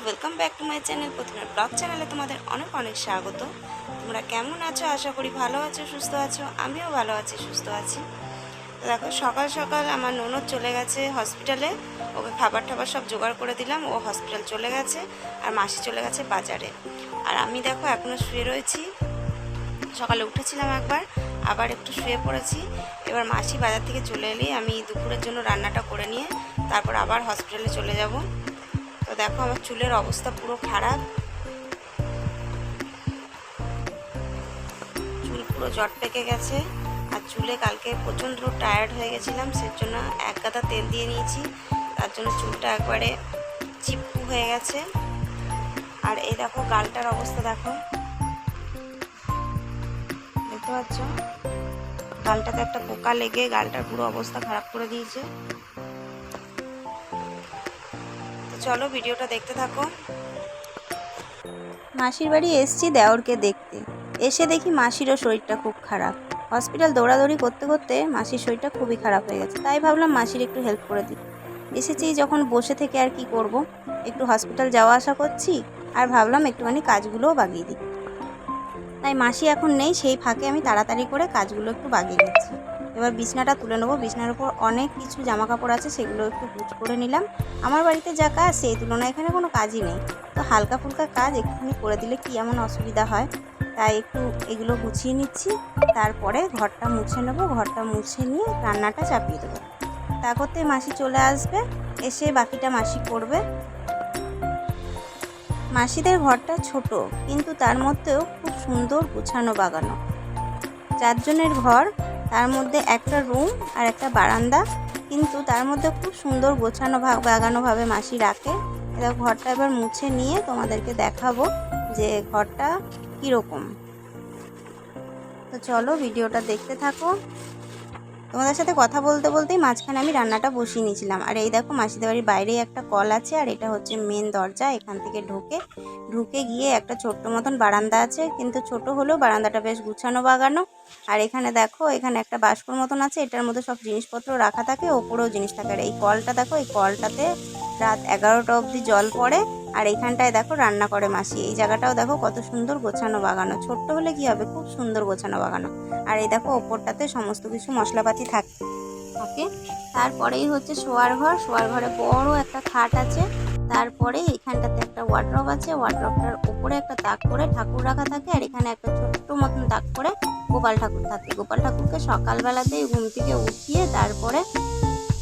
Welcome back to my channel প্রথমে blog চ্যানেলে তোমাদের অনেক অনেক স্বাগত। তোমরা কেমন আছো? আশা করি ভালো আছো, সুস্থ আছো। আমিও ভালো আছি, সুস্থ আছি। তো দেখো, সকাল সকাল আমার ননদ চলে গেছে হসপিটালে ওকে খাবার টাবার সব জোগাড় করে দিলাম। ও হসপিটাল চলে গেছে আর মাসি চলে গেছে বাজারে। আর আমি দেখো এখনও শুয়ে রয়েছি। সকালে উঠেছিলাম একবার, আবার একটু শুয়ে পড়েছি। এবার মাসি বাজার থেকে চলে এলেই আমি দুপুরের জন্য রান্নাটা করে নিয়ে তারপর আবার হসপিটালে চলে যাব। তো দেখো আমার চুলের অবস্থা পুরো খারাপ। চুল পুরো জট পেকে গেছে। আর চুলে কালকে প্রচণ্ড টায়ার্ড হয়ে গেছিলাম সের জন্য এক গাদা তেল দিয়ে নিয়েছি। তার জন্য চুলটা একবারে চিপকু হয়ে গেছে। আর এই দেখো গালটার অবস্থা দেখো। দেখতে পাচ্ছ? গালটাতে একটা পোকা লেগে গালটার পুরো অবস্থা খারাপ করে দিয়েছে। চলো ভিডিওটা দেখতে থাকো। মাসির বাড়ি এসছি দেওরকে দেখতে। এসে দেখি মাসিরও শরীরটা খুব খারাপ। হসপিটাল দৌড়াদৌড়ি করতে করতে মাসির শরীরটা খুবই খারাপ হয়ে গেছে। তাই ভাবলাম মাসির একটু হেল্প করে দিই। এসেছি যখন বসে থেকে আর কি করব। একটু হসপিটাল যাওয়া আসা করছি আর ভাবলাম একটুখানি কাজগুলোও বাগিয়ে দিই। তাই মাসি এখন নেই, সেই ফাঁকে আমি তাড়াতাড়ি করে কাজগুলো একটু বাগিয়ে নিচ্ছি। এবার বিছনাটা তুলে নেব। বিছনার উপর অনেক কিছু জামা কাপড় আছে, সেগুলো একটু গুছ করে নিলাম। আমার বাড়িতে যা কাজ, সেই তুলনায় এখানে কোনো কাজই নেই। তো হালকা ফুলকা কাজ, একটুখানি করে দিলে কি এমন অসুবিধা হয়? তাই একটু এগুলো গুছিয়ে নিচ্ছি। তারপরে ঘরটা মুছে নেব। ঘরটা মুছে নিয়ে রান্নাটা চাপিয়ে দেবো। তা করতে মাসি চলে আসবে। এসে বাকিটা মাসি করবে। মাসিদের ঘরটা ছোট, কিন্তু তার মধ্যেও খুব সুন্দর গুছানো বাগানো। চারজনের ঘর তার মধ্যে একটা রুম আর একটা বারান্দা। কিন্তু তার মধ্যে খুব সুন্দর গোছানো বাগানোভাবে মাসি রাখে। এবার ঘরটা এবার মুছে নিয়ে তোমাদেরকে দেখাবো যে ঘরটা কীরকম। তো চলো, ভিডিওটা দেখতে থাকো। তোমাদের সাথে কথা বলতে বলতেই মাঝখানে আমি রান্নাটা বসিয়ে নিয়েছিলাম। আর এই দেখো মাসিদের বাড়ির বাইরেই একটা কল আছে, আর এটা হচ্ছে মেন দরজা। এখান থেকে ঢুকে ঢুকে গিয়ে একটা ছোট্ট মতন বারান্দা আছে, কিন্তু ছোট হলেও বারান্দাটা বেশ গুছানো বাগানো। আর এখানে দেখো, এখানে একটা বাস্কর মতন আছে, এটার মধ্যে সব জিনিসপত্র রাখা থাকে, ওপরেও জিনিস থাকে। আর এই কলটা দেখো, এই কলটাতে রাত এগারোটা অবধি জল পড়ে। আর এইখানটায় দেখো রান্না করে মাসি। এই জায়গাটাও দেখো কত সুন্দর গোছানো বাগানো। ছোট্ট হলে কি হবে? খুব সুন্দর গোছানো বাগানো। আর এই দেখো ওপরটাতে সমস্ত কিছু মশলাপাতি থাকে থাকে। তারপরেই হচ্ছে শোয়ার ঘর। শোয়ার ঘরে বড় একটা খাট আছে। তারপরে এখানটাতে একটা ওয়ার্ড্রপ আছে। ওয়ার্ড্রপটার উপরে একটা তাক করে ঠাকুর রাখা থাকে। আর এখানে একটা ছোট্ট মতন তাক করে গোপাল ঠাকুর থাকে। গোপাল ঠাকুরকে সকালবেলাতেই ঘুম থেকে উঠিয়ে তারপরে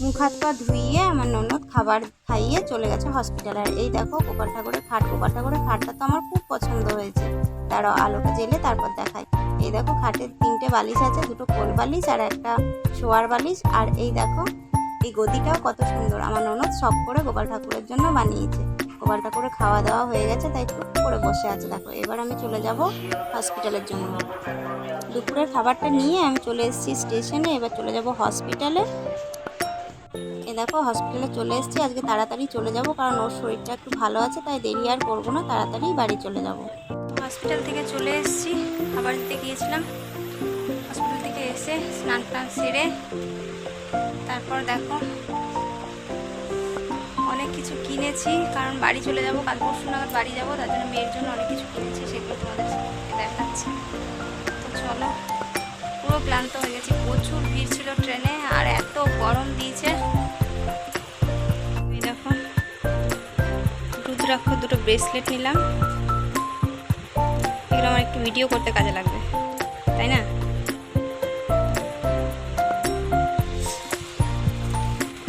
মুখ হাত পা ধুইয়ে আমার ননদ খাবার খাইয়ে চলে গেছে হসপিটালে আর এই দেখো, গোপাল ঠাকুরের খাট, গোপাল ঠাকুরের খাটটা তো আমার খুব পছন্দ হয়েছে। তারও আলোটা জেলে তারপর দেখায় এই দেখো খাটের তিনটে বালিশ আছে, দুটো কোল বালিশ আর একটা শোয়ার বালিশ। আর এই দেখো, এই গদিটাও কত সুন্দর। আমার ননদ সব করে গোপাল ঠাকুরের জন্য বানিয়েছে। গোপাল ঠাকুরের খাওয়া দাওয়া হয়ে গেছে, তাই চুপ করে বসে আছে। দেখো, এবার আমি চলে যাব হসপিটালের জন্য। দুপুরের খাবারটা নিয়ে আমি চলে এসেছি স্টেশনে এবার চলে যাব হসপিটালে দেখো হসপিটালে চলে এসেছি, আজকে তাড়াতাড়ি চলে যাব, কারণ ওর শরীরটা একটু ভালো আছে, তাই দেরি আর করব না, তাড়াতাড়ি বাড়ি চলে যাব। হসপিটাল থেকে চলে এসেছি খাবার দিতে গিয়েছিলাম। হসপিটাল থেকে এসে স্নান টান সেরে, তারপর দেখো, অনেক কিছু কিনেছি, কারণ বাড়ি চলে যাব, কাল পরশু নাগাদ বাড়ি যাব, তার জন্য মেয়ের জন্য অনেক কিছু কিনেছি, সেগুলো তোমাদের দেখাচ্ছি। তো চলো, পুরো ক্লান্ত হয়ে গেছি, প্রচুর ভিড় ছিল ট্রেনে, আর এত গরম দিয়েছে রুদ্রাক্ষ দুটো ব্রেসলেট নিলাম। এগুলো আমার একটু ভিডিও করতে কাজে লাগবে, তাই না?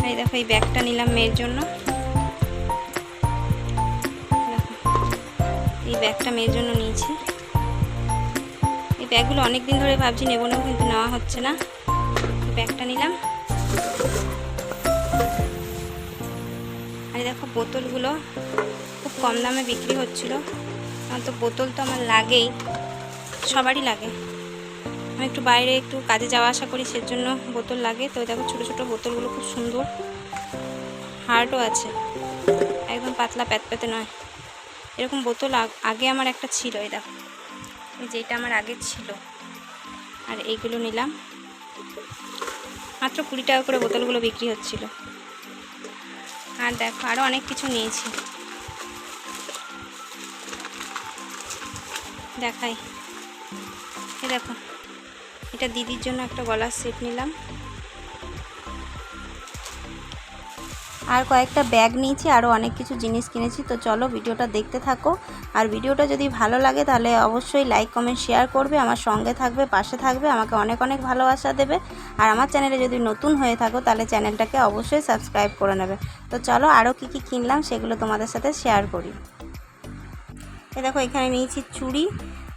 এই দেখো, এই ব্যাগটা নিলাম মেয়ের জন্য। এই ব্যাগটা মেয়ের জন্য নিয়েছি। এই ব্যাগগুলো অনেক দিন ধরে ভাবছি নেব নেব, কিন্তু নেওয়া হচ্ছে না। ব্যাগটা নিলাম। আর দেখো, বোতলগুলো। খুব কম দামে বিক্রি হচ্ছিল। আমার তো বোতল তো আমার লাগেই, সবারই লাগে। আমি একটু বাইরে একটু কাজে যাওয়া আসা করি, সেজন্য বোতল লাগে। তো দেখো ছোটো ছোটো বোতলগুলো খুব সুন্দর, হার্টও আছে। একদম পাতলা প্যাতপ্যাতে নয়। এরকম বোতল আগে আমার একটা ছিল, এই দেখো। যেটা আমার আগে ছিল। আর এইগুলো নিলাম। মাত্র কুড়ি টাকা করে বোতলগুলো বিক্রি হচ্ছিল। আর দেখো আরও অনেক কিছু নিয়েছি। দেখাই। এ দেখো, এটা দিদির জন্য একটা গলার সেট নিলাম। আর কয়েকটা ব্যাগ নিয়েছি আরও অনেক কিছু জিনিস কিনেছি। তো চলো ভিডিওটা দেখতে থাকো। আর ভিডিওটা যদি ভালো লাগে, তাহলে অবশ্যই লাইক, কমেন্ট, শেয়ার করবে। আমার সঙ্গে থাকবে, পাশে থাকবে, আমাকে অনেক অনেক ভালোবাসা দেবে। আর আমার চ্যানেলে যদি নতুন হয়ে থাকো, তাহলে চ্যানেলটাকে অবশ্যই সাবস্ক্রাইব করে নেবে। তো চলো আরও কী কী কিনলাম, সেগুলো তোমাদের সাথে শেয়ার করি। এ দেখো, এখানে নিয়েছি চুড়ি।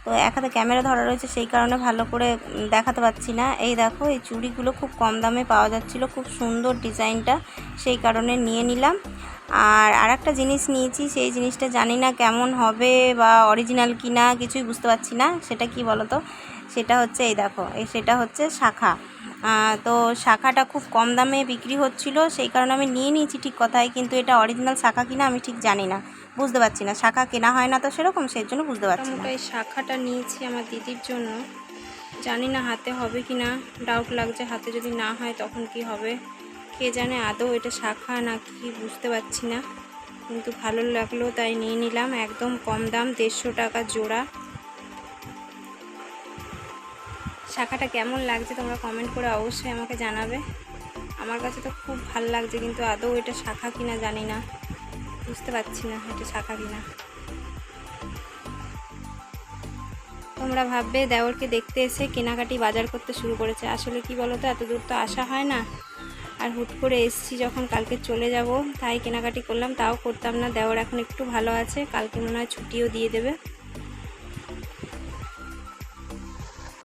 তো এক হাতে ক্যামেরা ধরা রয়েছে, সেই কারণে ভালো করে দেখাতে পাচ্ছি না। এই দেখো, এই চুড়িগুলো খুব কম দামে পাওয়া যাচ্ছিল, খুব সুন্দর ডিজাইনটা, সেই কারণে নিয়ে নিলাম। আর আরেকটা জিনিস নিয়েছি, সেই জিনিসটা জানি না কেমন হবে বা অরিজিনাল কি না কিছুই বুঝতে পারছি না। সেটা কি বলো তো সেটা হচ্ছে এই দেখো, এই সেটা হচ্ছে শাখা। তো শাখাটা খুব কম দামে বিক্রি হচ্ছিল, সেই কারণে আমি নিয়ে নিয়েছি ঠিক কথাই, কিন্তু এটা অরিজিনাল শাখা কিনা আমি ঠিক জানি না। বুঝতে পারছি না। শাখা কেনা হয় না তো সেরকম, সেই জন্য বুঝতে পারছি না। এই শাখাটা নিয়েছি আমার দিদির জন্য। জানি না হাতে হবে কি না। ডাউট লাগছে হাতে যদি না হয় তখন কি হবে? কে জানে আদৌ এটা শাখা না কি, বুঝতে পারছি না। কিন্তু ভালো লাগল তাই নিয়ে নিলাম। একদম কম দাম, দেড়শো টাকা জোড়া। শাখাটা কেমন লাগছে তোমরা কমেন্ট করে অবশ্যই আমাকে জানাবে। আমার কাছে তো খুব ভালো লাগছে, কিন্তু আদৌ এটা শাখা কিনা জানি না। বুঝতে পারছি না এটা শাখা কিনা তোমরা ভাববে দেওরকে দেখতে এসে কেনাকাটি বাজার করতে শুরু করেছে। আসলে কি বলো তো এত দূর তো আসা হয় না। আর হুট করে এসছি যখন কালকে চলে যাব, তাই কেনাকাটি করলাম, তাও করতাম না। দেওর এখন একটু ভালো আছে, কালকে মনে হয় ছুটিও দিয়ে দেবে।